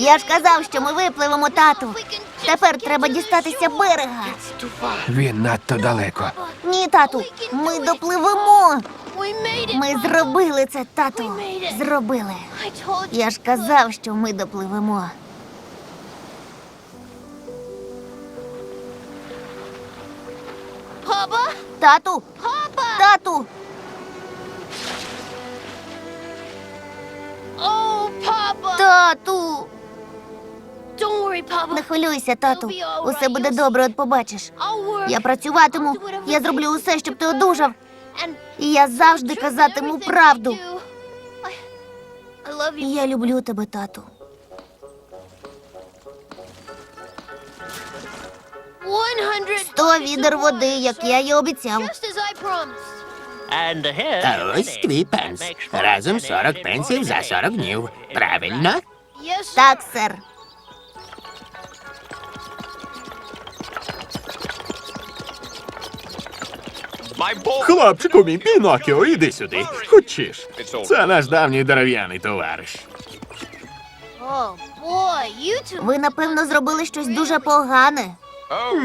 Я ж казав, що ми випливемо, тату. Тепер треба дістатися берега. Він надто далеко. Ні, тату, ми допливемо. Ми зробили це, тату. Зробили. Я ж казав, що ми допливемо. Тату, тату, тату. Не хвилюйся, тату. Усе буде добре, от побачиш. Я працюватиму, я зроблю усе, щоб ти одужав. І я завжди казатиму правду. Я люблю тебе, тату. Сто відер води, як я й обіцяв. Just as I promised. А ось твій пенс. Разом 40 пенсів за 40 днів. Правильно? Так, сер. Хлопчику мій Пінокіо, іди сюди. Хочеш. Це наш давній дерев'яний товариш. Oh. Ви, напевно, зробили щось дуже погане.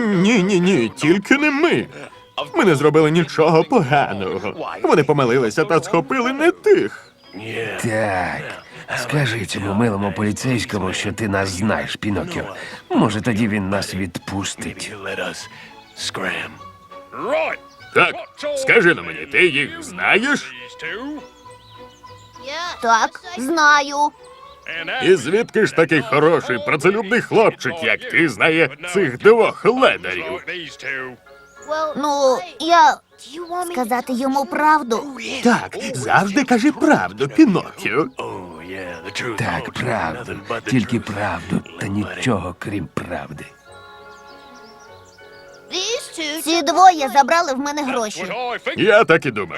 Ні, ні, ні, тільки не ми. Ми не зробили нічого поганого. Вони помилилися та схопили не тих. Так. Скажи цьому милому поліцейському, що ти нас знаєш, Пінокіо. Може, тоді він нас відпустить. Так, скажи на мені, ти їх знаєш? Так, знаю. І звідки ж такий хороший, працелюбний хлопчик, як ти, знає цих двох ледарів? Ну, я сказати йому правду. Так, завжди кажи правду, Пінокіо. Так, правду. Тільки правду, та нічого крім правди. Ці двоє забрали в мене гроші. Я так і думав.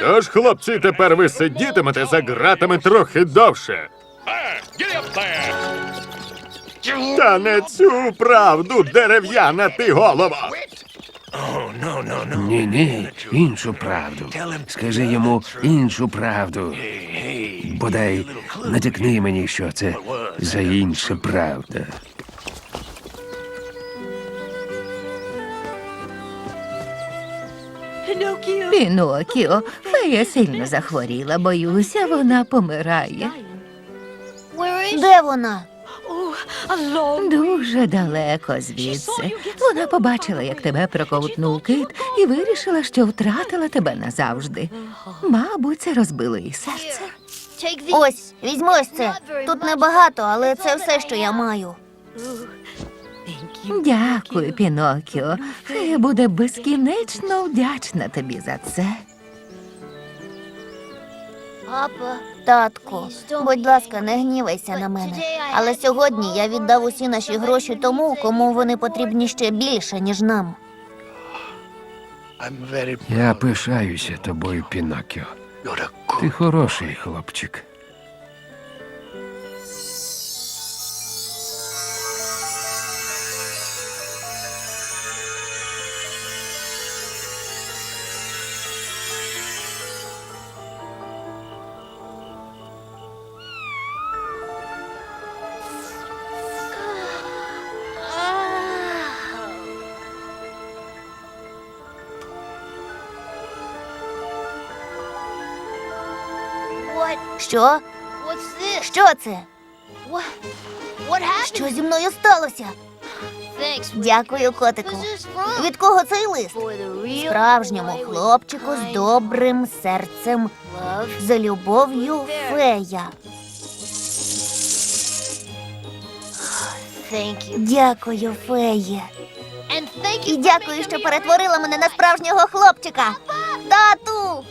Тож, хлопці, тепер ви сидітимете за ґратами трохи довше. Та не цю правду, дерев'яна ти голова. Ні, ні, іншу правду. Скажи йому іншу правду. Бодай натякни мені, що це за інша правда. Пінокіо, фея сильно захворіла, боюся, вона помирає. Де вона? Дуже далеко звідси. Вона побачила, як тебе проковтнув кит, і вирішила, що втратила тебе назавжди. Мабуть, це розбило їй серце. Ось, візьми ось це. Тут небагато, але це все, що я маю. Дякую, Пінокіо. Фея буде безкінечно вдячна тобі за це. Papa. Татку, будь ласка, не гнівайся на мене. Але сьогодні я віддав усі наші гроші тому, кому вони потрібні ще більше, ніж нам. Я пишаюся тобою, Пінокіо. Ти хороший хлопчик. Що? Що це? Що зі мною сталося? Дякую, котику. Від кого цей лист? Справжньому хлопчику з добрим серцем, за любов'ю фея. Дякую, феє. І дякую, що перетворила мене на справжнього хлопчика. Тату!